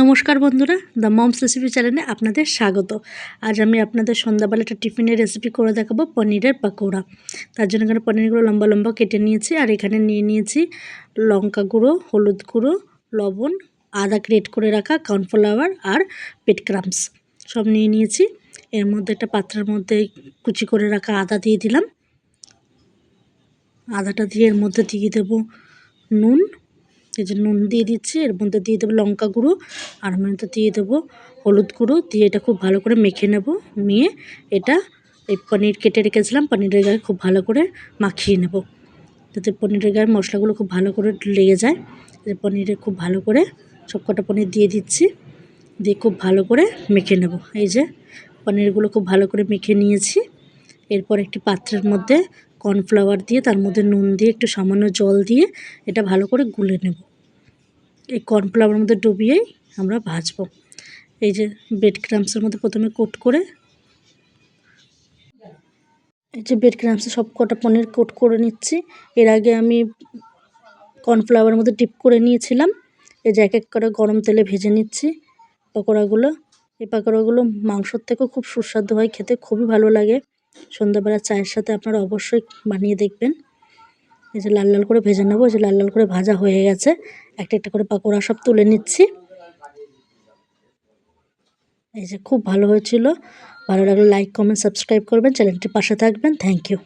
নমস্কার বন্ধুরা, the moms recipe চ্যানেলে আপনাদের স্বাগত। আজ আমি আপনাদের সন্ধ্যাবেলা একটা টিফিনের রেসিপি করে দেখাবো, পনিরের পাকোড়া। তার জন্য এখানে পনিরগুলো লম্বা লম্বা কেটে নিয়েছি, আর এখানে নিয়ে নিয়েছি লঙ্কা গুঁড়ো, হলুদ গুঁড়ো, লবণ, আদা গ্রেট করে রাখা কর্নফ্লাওয়ার আর পেট ক্রামস। সব নিয়ে নিয়েছি। এর মধ্যে একটা পাত্রের মধ্যে কুচি করে রাখা আদা দিয়ে দিলাম। আদাটা দিয়ে এর মধ্যে দিয়ে দেবো নুন এই যে নুন দিয়ে দিচ্ছি, এর মধ্যে দিয়ে দেবো লঙ্কা গুঁড়ো, আর মধ্যে দিয়ে দেবো হলুদ গুঁড়ো, দিয়ে এটা খুব ভালো করে মেখে নেব, নিয়ে এটা এই পনির কেটে রেখেছিলাম, পনিরের গায়ে খুব ভালো করে মাখিয়ে নেব, যাতে পনিরের গায়ে মশলাগুলো খুব ভালো করে লেগে যায়। পনিরে খুব ভালো করে সব কটা পনির দিয়ে দিচ্ছি, দিয়ে খুব ভালো করে মেখে নেব। এই যে পনিরগুলো খুব ভালো করে মেখে নিয়েছি, এরপর একটি পাত্রের মধ্যে কর্নফ্লাওয়ার দিয়ে, তার মধ্যে নুন দিয়ে, একটু সামান্য জল দিয়ে এটা ভালো করে গুলে নেব। এই কর্নফ্লাওয়ার মধ্যে ডুবিয়েই আমরা ভাজবো। এই যে বেড ক্রামসের মধ্যে প্রথমে কোট করে, এই যে বেড ক্রামসে সব কটা পনির কোট করে নিচ্ছি। এর আগে আমি কর্নফ্লাওয়ারের মধ্যে ডিপ করে নিয়েছিলাম। এই যে এক এক করে গরম তেলে ভেজে নিচ্ছি পকোড়াগুলো। এই পকোড়াগুলো মাংসর থেকেও খুব সুস্বাদু হয়, খেতে খুবই ভালো লাগে। সন্ধ্যাবেলা চায়ের সাথে আপনারা অবশ্যই বানিয়ে দেখবেন। এই যে লাল লাল করে ভেজে নেব, এই যে লাল লাল করে ভাজা হয়ে গেছে। একটা একটা করে পাকোড়া সব তুলে নিচ্ছি। এই যে খুব ভালো হয়েছিল। ভালো লাগলে লাইক কমেন্ট সাবস্ক্রাইব করবেন। চ্যানেলটির পাশে থাকবেন। Thank you